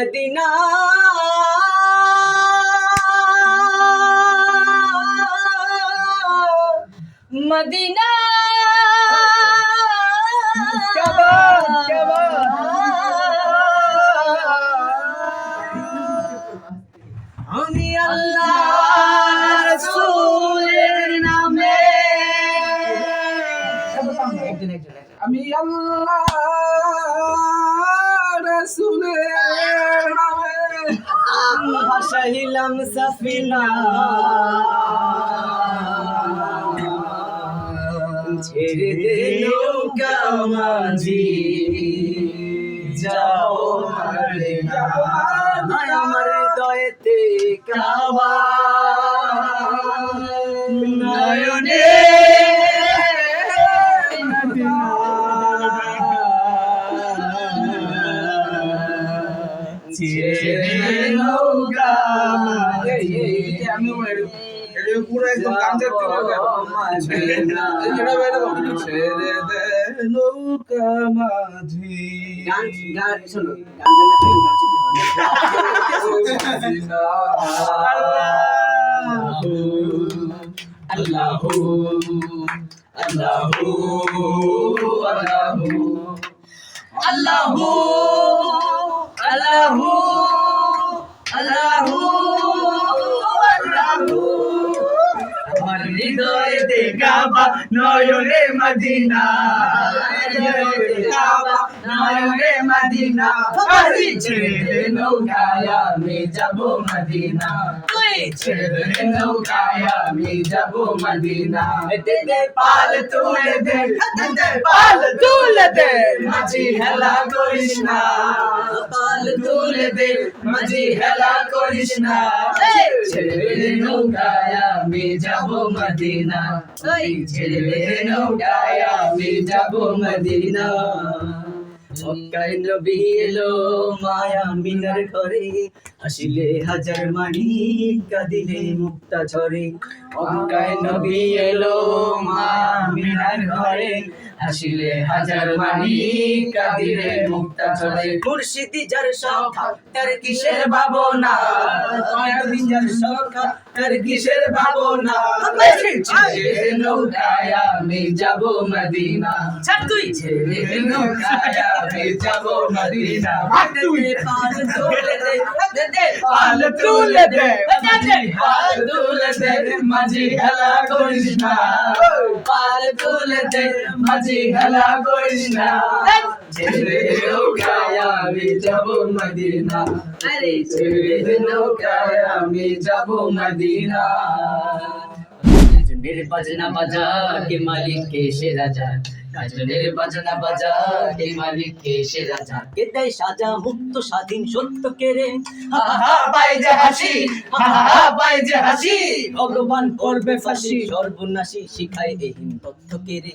Medina. Medina. আমি আল্লাহ রসুলের নামে। আমি আল্লাহ রসুলের ভাসাইলাম সাফিনা। ছেড়ে দে নৌকা মাঝি যাও আমার হৃদয়েতে কাবা। নয়নে একদম থেকে এটা বাইরে। ছেড়ে দে নৌকা মাঝি গান গান শোনো গান জানা গান আল্লাহু আল্লাহু আল্লাহু আল্লাহু আল্লাহু আল্লাহু আমার হৃদয়ে দেখাবা নয়নে মদিনা। দেখাবা নয়নে মদিনা। আজি ছেড়ে নৌকায় আমি যাব মদিনা। তুই ছেড়ে নৌকায় আমি যাব মদিনা। দে দে পাল তুলে দে দে পাল তুলে দে মাঝি হেলা করিস না। পাল তুলে দে মাঝি হেলা করিস না। ছেড়ে নৌকায় আমি যাব মদিনা। ওই ছেলে নৌকায় আমি যাব মদিনা। মক্কায় নবী মায়া মিনার ঘরে। আসিলে হাজার মানি মুক্তা ঝরে। মায়া মিনার ঘরে। আসিলে হাজার মানি মুক্তা ঝরে। মুর্শিদি যার সখা তার কিসের ভাবনা? কয়েকদিন যার সখা তার কিসের ভাবনা? ছেড়ে আমি যাব মদিনা তুই ছেড়ে নৌকায় আমি যাব মদিনা দে ছেড়ে আমি যাব মদিনা ছেড়ে মদিনা গাজনের বাজনা বাজা, কে মালিক, কে সে রাজা? কাজলের বাজনা বাজা, কে মালিক, কে সে রাজা? কে দেয় সাজা মুক্ত স্বাধীন সত্য কে রে? হা হা যে হাসি, হা হা যে হাসি। ভগবান করবে ফাঁসি, সর্বনাশী শিখায় এই তথ্য কে রে।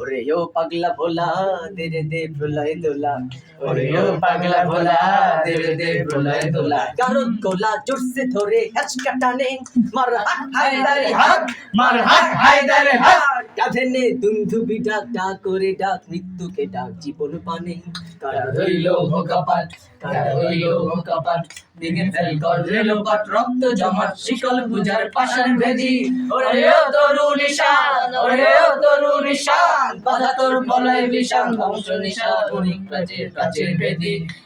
ওরে ও পাগলা ভোলা দে রে দে প্রলয় দোলা। ওরে ও পাগলা ভোলা দে রে দে প্রলয় দোলা। কারণ গোলা ধরে হ্যাচকা টানে মার হাত হায়দারে হাত মার হাত হায়দারে হাত। কাঁধে নে দুন্ধুবি ডাক ডাক করে ডাক মৃত্যুকে ডাক জীবন পানে। কারা রইল রইল দিকে রক্ত জমাট, শিকল পূজার পাষাণ ভেদি। ওরে ও তরু ওরে ও তরু নিশান, বাধা তোর বলয় অনেক প্রাচীর প্রাচীর ভেদি।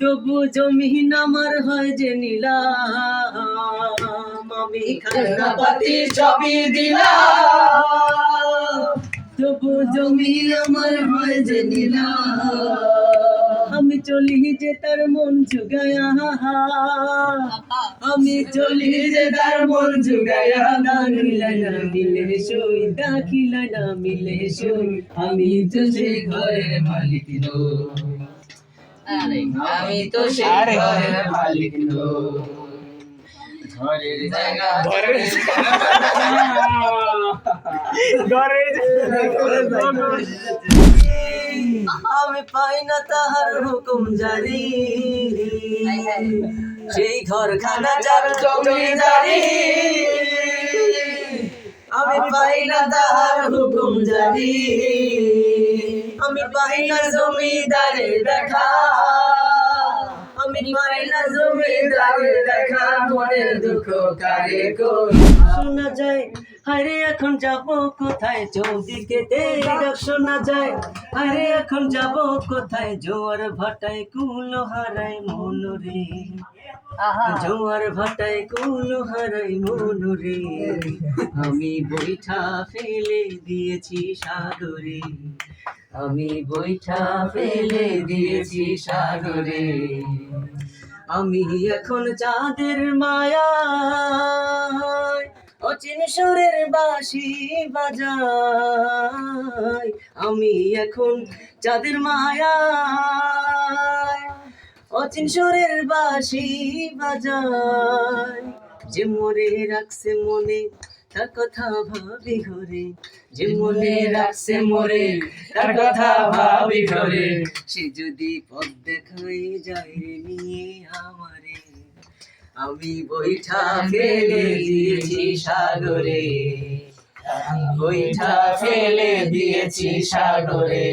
তবু জমিন আমার হয় যে আমি খাজনা পাতি সবই দিলাম। তবু জমিন আমার হয় যে আমি চলি যে তার মন জুগায়া আমি চলি যে তার মন জুগায়া না মিলে সই দাখিলা না মিলে সই। আমি তো সেই ঘরের মালিক আমি তো সেই ঘরের মালিক ঘরের জায়গা আমি পাই না তাহার হুকুম জারি। সেই ঘর খানা যার জমিদারি আমি পাই না তাহার হুকুম জারি। আমি পাই না জমিদারে দেখা। আমি পাই না জমিদারে দেখা। মনের দুঃখ কারে কই? শোনা যায় আরে এখন যাব কোথায়? চৌদিকে ডাক শোনা যায় আরে এখন যাব কোথায়? জোয়ার ভাটায় কুলো হারায় মন রে। জোয়ার ভাটায় কুলো হারাই মন রে। আমি বৈঠা ফেলে দিয়েছি সাগরে। আমি বৈঠা ফেলে দিয়েছি সাগরে। আমি এখন চাঁদের মায়া অচিন সুরের বাঁশি বাজাই আমি এখন চাঁদের মায়া অচিন সুরের বাঁশি বাজাই যে মরে রাখছে মনে তার কথা ভাবি ঘরে যে মনে রাখছে মরে তার কথা ভাবি ঘরে। সে যদি পথ দেখাই যায় নিয়ে আমারে আমি বইঠা ফেলে দিয়েছি সাগরে। বইঠা ফেলে দিয়েছি সাগরে।